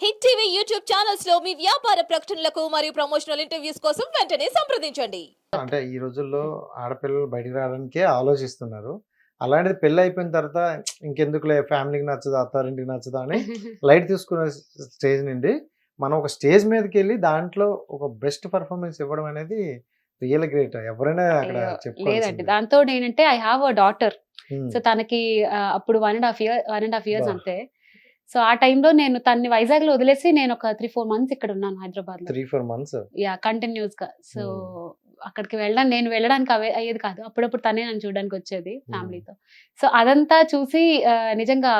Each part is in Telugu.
హిట్ టీవీ యూట్యూబ్ ఛానల్స్లో మీ వ్యాపార ప్రకటనలకు మరియు ప్రమోషనల్ ఇంటర్వ్యూస్ కోసం వెంటనే సంప్రదించండి. అంటే ఈ రోజుల్లో ఆడపిల్లలు బయటికి రావడానికే ఆలోచిస్తున్నారు. అలాంటిది పెళ్ళి అయిపోయిన తర్వాత ఇంకెందుకులే ఫ్యామిలీకి నచ్చదు అత్తారింటికి నచ్చదు అని లైట్ తీసుకునే స్టేజ్ నుండి మనం ఒక స్టేజ్ మీదకి వెళ్ళి దాంట్లో ఒక బెస్ట్ పర్ఫార్మెన్స్ ఇవ్వడం అనేది రియల్ గ్రేట్. ఎవరైనా అక్కడ లేదండి. దాంతో ఏంటంటే I have a daughter. So తనకి అప్పుడు one and half year one and half years. అంతే. సో ఆ టైంలో నేను తన్ని వైజాగ్లో వదిలేసి నేను ఒక త్రీ ఫోర్ మంత్స్ ఇక్కడ ఉన్నాను హైదరాబాద్లో త్రీ ఫోర్ మంత్స్? యా కంటిన్యూస్గా సో అక్కడికి వెళ్ళడం నేను వెళ్ళడానికి అవే అయ్యేది కాదు. అప్పుడప్పుడు తనే నన్ను చూడడానికి వచ్చేది ఫ్యామిలీతో. సో అదంతా చూసి నిజంగా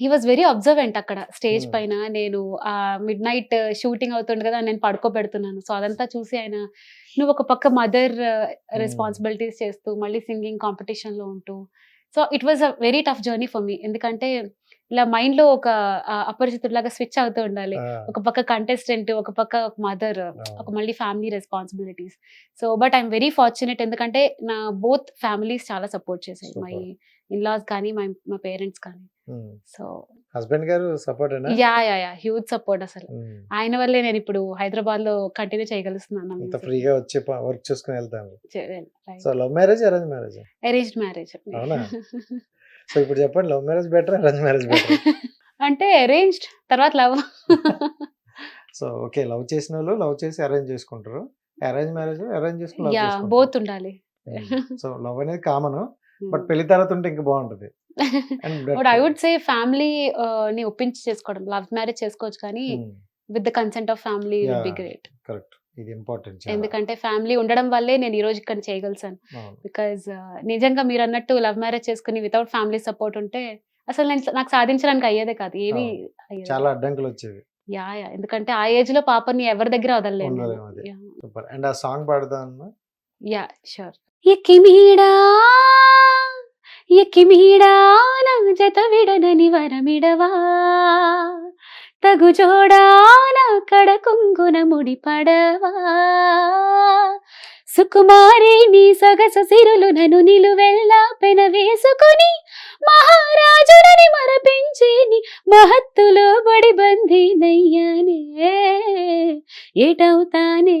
హీ వాజ్ వెరీ అబ్జర్వెంట్ అక్కడ. Stage Hmm. పైన నేను ఆ మిడ్ నైట్ షూటింగ్ అవుతుంది కదా నేను పడుకోబెడుతున్నాను. సో అదంతా చూసి ఆయన నువ్వు ఒక పక్క మదర్ రెస్పాన్సిబిలిటీస్ చేస్తూ మళ్ళీ సింగింగ్ కాంపిటీషన్లో ఉంటూ. So it was a very tough journey for me. ఎందుకంటే ఇలా మైండ్లో ఒక అపరిచితుడిలాగా స్విచ్ అవుతూ ఉండాలి. ఒక పక్క కంటెస్టెంట్ ఒక పక్క ఒక మదర్ ఒక మళ్ళీ family responsibilities so but I'm very fortunate ఎందుకంటే నా బోత్ ఫ్యామిలీస్ చాలా సపోర్ట్ చేశాయి. మై. ఇన్లాస్ కానీ మై మా పేరెంట్స్ కానీ. సో హస్బెండ్ గారు support yeah yeah yeah huge support అసలు. ఆయన వల్లే నేను ఇప్పుడు హైదరాబాద్లో కంటిన్యూ చేయగలుగుతున్నాను అంత ఫ్రీగా వచ్చి వర్క్ చూసుకుని వెళ్తాను. So arranged love marriage arrange marriage marriage అవునా? సో ఇప్పుడు చెప్పండి love marriage better arrange marriage better అంటే అరేంజ్డ్ తర్వాత లవ్ సో ఓకే లవ్ చేసిన వాళ్ళు లవ్ చేసి అరేంజ్ చేసుకుంటారు. అరేంజ్ మ్యారేజ్ అరేంజ్ చేసుకుని యా బోత్ ఉండాలి. సో లవ్ అనేది కామన్ బట్ పెళ్ళి తర్వాత ఉంటే ఇంకా బాగుంటది. But I would say family ని ఒప్పించి చేసుకోవడం లవ్ మ్యారేజ్ చేసుకోవచ్చు కానీ with the consent of family would be. Great correct ఇది ఇంపార్టెంట్ ఎందుకంటే ఫ్యామిలీ ఉండడం వల్లే నేను ఈ రోజు ఇక్కడ చేయగలిసాను. బికాజ్ నిజంగా మీరు అన్నట్టు లవ్ మ్యారేజ్ చేసుకుని వితౌట్ ఫ్యామిలీ సపోర్ట్ ఉంటే అసలు నేను నాకు సాధించడానికి అయ్యేదే కాదు ఏవి చాలా అడ్డంకులు వచ్చేవి. యా యా ఎందుకంటే ఆ ఏజ్లో పాపని ఎవరి దగ్గర. సూపర్. అండ్ ఆ సాంగ్ పాడదాం యా షూర్ ఎక్కిమీడా ఎక్కిమీడా నా జత విడనని వరమిడవా? తగు జోడా కడ కుంగున ముడి పడవా. సుకుమారి నీ సొగస సిరులు నను నిలువెల్లా పెన వేసుకుని మహారాజులని మరపించి మహత్తులో బడి బందీనయ్యానే ఏటవుతానే?